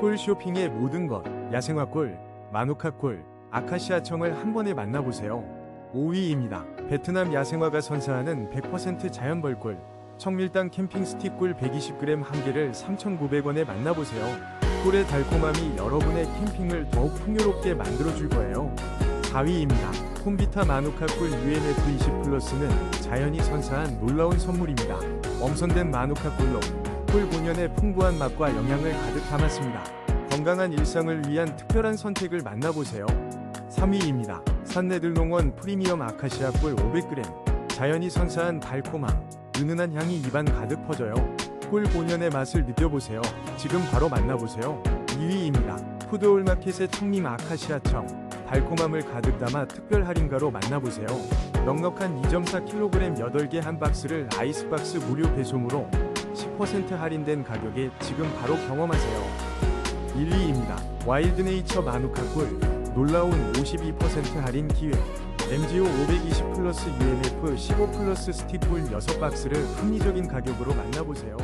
꿀 쇼핑의 모든 것, 야생화 꿀, 마누카 꿀, 아카시아 청을 한 번에 만나보세요. 5위입니다. 베트남 야생화가 선사하는 100% 자연 벌꿀, 청밀당 캠핑 스틱 꿀 120g 한 개를 3,900원에 만나보세요. 꿀의 달콤함이 여러분의 캠핑을 더욱 풍요롭게 만들어줄 거예요. 4위입니다. 콤비타 마누카 꿀 UNF20 플러스는 자연이 선사한 놀라운 선물입니다. 엄선된 마누카 꿀로 꿀 본연의 풍부한 맛과 영양을 가득 담았습니다. 건강한 일상을 위한 특별한 선택을 만나보세요. 3위입니다. 산내들농원 프리미엄 아카시아 꿀 500g 자연이 선사한 달콤함, 은은한 향이 입안 가득 퍼져요. 꿀 본연의 맛을 느껴보세요. 지금 바로 만나보세요. 2위입니다. 푸드올마켓의 청림 아카시아청 달콤함을 가득 담아 특별 할인가로 만나보세요. 넉넉한 2.4kg 8개 한 박스를 아이스박스 무료 배송으로 10% 할인된 가격에 지금 바로 경험하세요. 1위입니다. 와일드네이처 마누카 꿀 놀라운 52% 할인 기회 MGO 520 플러스 UMF 15 플러스 스틱 꿀 6박스를 합리적인 가격으로 만나보세요.